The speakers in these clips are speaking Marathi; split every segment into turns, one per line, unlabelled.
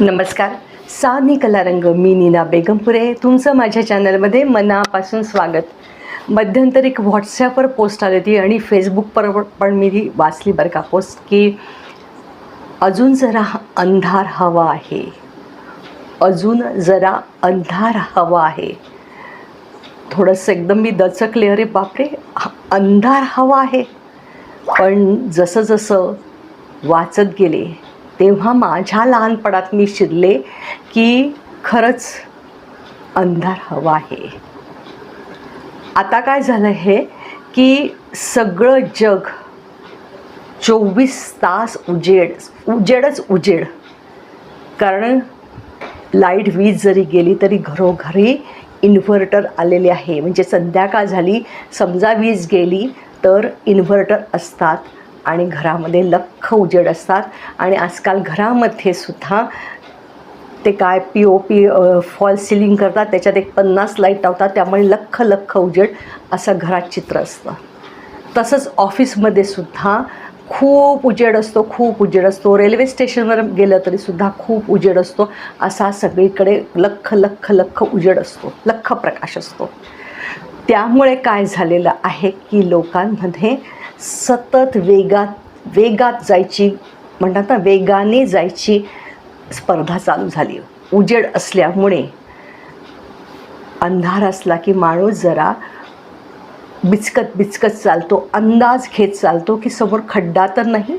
नमस्कार. सानी कलारंग मी नीना बेगमपुरे. तुमचं माझ्या चॅनलमध्ये मनापासून स्वागत. मध्यंतरी एक व्हॉट्सॲपवर पोस्ट आली होती आणि फेसबुकवर पण मी ती वाचली बरं का पोस्ट की अजून जरा अंधार हवा आहे. अजून जरा अंधार हवा आहे. थोडंसं एकदम मी दचकले अरे बापरे हा अंधार हवा आहे. पण जसं जसं वाचत गेले तेव्हा माझ्या लहानपणात मी शिरले की खरंच अंधार हवा आहे. आता काय झालं आहे की सगळं जग चोवीस तास उजेड उजेडच उजेड. कारण लाइट वीज जरी गेली तरी घरोघरी इन्व्हर्टर आलेले आहे. म्हणजे संध्याकाळ झाली समजा वीज गेली तर इन्व्हर्टर असतात. आणि घरामध्ये लख्ख उजेड असतात. आणि आजकाल घरामध्ये सुद्धा ते काय P O P fall ceiling करतात. त्याच्यात एक पन्नास लाइट लावतात. त्यामुळे लख्ख लख्ख उजेड असं घरात चित्र असतं. तसंच ऑफिसमध्ये सुद्धा खूप उजेड असतो खूप उजेड असतो. रेल्वे स्टेशनवर गेलं तरी सुद्धा खूप उजेड असतो. असा सगळीकडे लख्ख लख्ख लख्ख उजेड असतो. लख्ख प्रकाश असतो. त्यामुळे काय झालेलं आहे की लोकांमध्ये सतत वेगात वेगात जायची म्हणतात ना वेगाने जायची स्पर्धा चालू झाली. उजेड असल्यामुळे अंधार असला की माणूस जरा बिचकत बिचकत चालतो अंदाज घेत चालतो की समोर खड्डा तर नाही.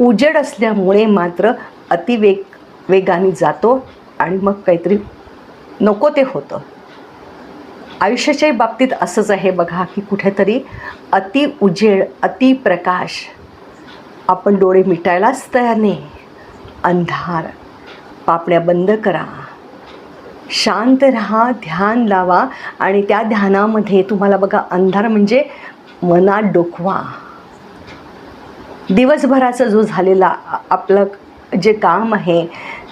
उजेड असल्यामुळे मात्र अतिवेग वेगाने जातो आणि मग काहीतरी नको ते होतं. आयुष्याच्याही बाबतीत असंच आहे बघा की कुठेतरी अति उजेड अति प्रकाश आपण डोळे मिटायलाच तयार नाही. अंधार पापण्या बंद करा. शांत राहा ध्यान लावा आणि त्या ध्यानामध्ये तुम्हाला बघा अंधार म्हणजे मनात डोकवा. दिवसभराचा जो झालेला आपलं जे काम आहे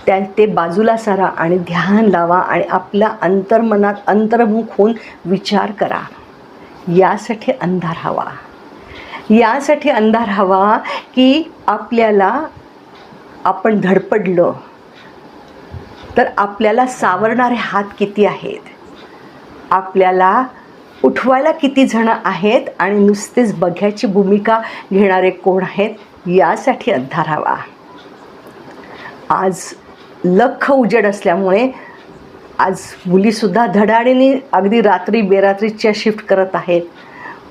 त्या ते बाजूला सारा आणि ध्यान लावा आणि आपल्या अंतर्मनात अंतर्मुख होऊन विचार करा. यासाठी अंधार हवा. यासाठी अंधार हवा की आपल्याला आपण धडपडलं तर आपल्याला सावरणारे हात किती आहेत? आपल्याला उठवायला किती जणं आहेत आणि नुसतेच बघ्याची भूमिका घेणारे कोण आहेत? यासाठी अंधार हवा. आज लख उजेड असल्यामुळे आज मुलीसुद्धा धडाडीने अगदी रात्री बेरात्रीच्या शिफ्ट करत आहेत.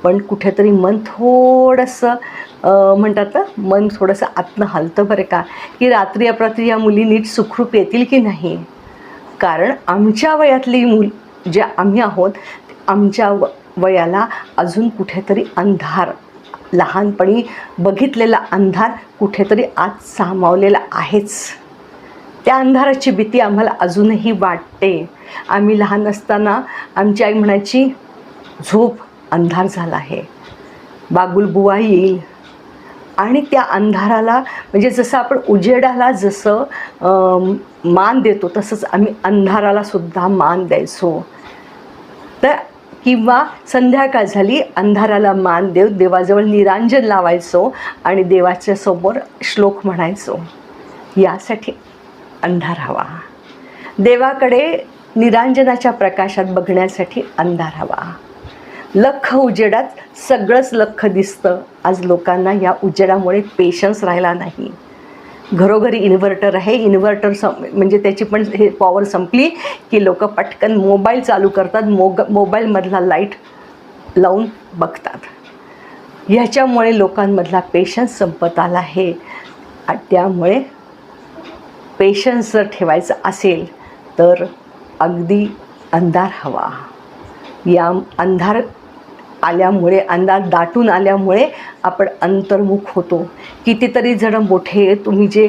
पण कुठेतरी मन थोडंसं म्हणतात ना मन थोडंसं आतनं हलतं बरं का? की रात्री अपरात्री या मुली नीट सुखरूप येतील की नाही? कारण आमच्या वयातली मुल जे आम्ही आहोत आमच्या व वयाला अजून कुठेतरी अंधार लहानपणी बघितलेला अंधार कुठेतरी आज सामावलेला आहेच. त्या अंधाराची भीती आम्हाला अजूनही वाटते. आम्ही लहान असताना आमची आई म्हणायची झोप अंधार झाला आहे. बागुलबुवा येईल. आणि त्या अंधाराला म्हणजे जसं आपण उजेडाला जसं मान देतो तसंच आम्ही अंधाराला सुद्धा मान द्यायचो. तर किंवा संध्याकाळ झाली अंधाराला मान देव देवाजवळ निरांजन लावायचो आणि देवाच्या समोर श्लोक म्हणायचो. यासाठी अंधार हवा. देवाकडे निरांजनाच्या प्रकाशात बघण्यासाठी अंधार हवा. लख उजेडात सगळंच लख दिसतं. आज लोकांना या उजेडामुळे पेशन्स राहिला नाही. घरोघरी इन्व्हर्टर आहे. इन्व्हर्टर सं म्हणजे त्याची पण हे पॉवर संपली की लोक पटकन मोबाईल चालू करतात. मोग मोबाईलमधला लाइट लावून बघतात. ह्याच्यामुळे लोकांमधला पेशन्स संपत आला आहे. आणि त्यामुळे पेशन्स जर ठेवायचं असेल तर अगदी अंधार हवा. या अंधार आल्यामुळे अंधार दाटून आल्यामुळे आपण अंतर्मुख होतो. कितीतरी जण मोठे तुम्ही जे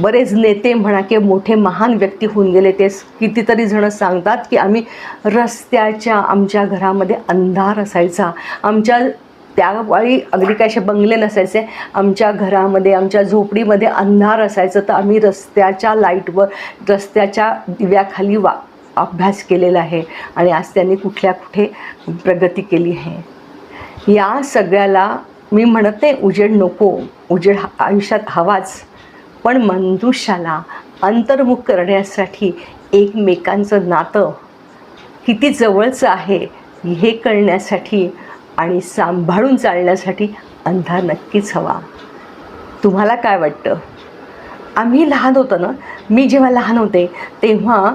बरेच नेते म्हणा की मोठे महान व्यक्ती होऊन गेले ते कितीतरी जणं सांगतात की आम्ही रस्त्याच्या आमच्या घरामध्ये अंधार असायचा. आमच्या त्यावेळी अगदी काय असे बंगले नसायचे. आमच्या घरामध्ये आमच्या झोपडीमध्ये अंधार असायचं. तर आम्ही रस्त्याच्या लाईटवर रस्त्याच्या दिव्याखाली वा अभ्यास केलेला आहे. आणि आज त्यांनी कुठल्या कुठे प्रगती केली आहे. या सगळ्याला मी म्हणत नाही उजेड नको. उजेड हा- आयुष्यात हवाच. पण मनुष्याला अंतर्मुख करण्यासाठी एकमेकांचं नातं किती जवळचं आहे हे कळण्यासाठी आणि सांभाळून चालण्यासाठी अंधार नक्कीच हवा. तुम्हाला काय वाटतं? आम्ही लहान होतो ना मी जेव्हा लहान होते तेव्हा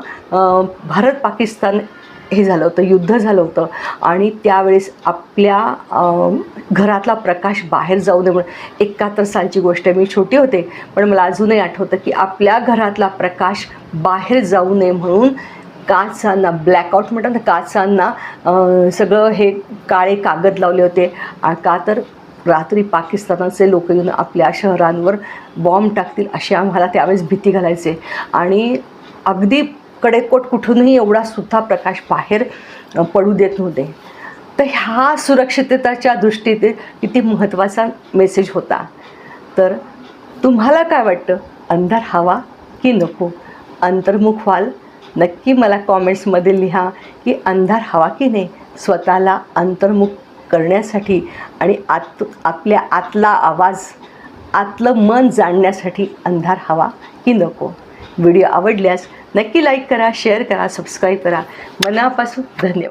भारत पाकिस्तान हे झालं होतं युद्ध झालं होतं. आणि त्यावेळेस आपल्या घरातला प्रकाश बाहेर जाऊ नये म्हणून एकाहत्तर सालची गोष्ट मी छोटी होते पण मला अजूनही आठवतं की आपल्या घरातला प्रकाश बाहेर जाऊ नये म्हणून काचांना ब्लॅकआउट म्हणतात ना काचांना सगळं हे काळे कागद लावले होते. का तर रात्री पाकिस्तानाचे लोक येऊन आपल्या शहरांवर बॉम्ब टाकतील अशी आम्हाला त्यावेळेस भीती घालायचे. आणि अगदी कडेकोट कुठूनही एवढा सुद्धा प्रकाश बाहेर पडू देत नव्हते. तर ह्या सुरक्षिततेच्या दृष्टीने किती महत्त्वाचा मेसेज होता. तर तुम्हाला काय वाटतं? अंधार हवा की नको? अंतर्मुख व्हाल नक्की मला कॉमेंट्समध्ये लिहा की अंधार हवा की नाही स्वतःला अंतर्मुख करण्यासाठी आणि आत आपल्या आतला आवाज आतलं मन जाणण्यासाठी अंधार हवा की नको. व्हिडिओ आवडल्यास नक्की लाईक करा शेअर करा सबस्क्राईब करा. मनापासून धन्यवाद.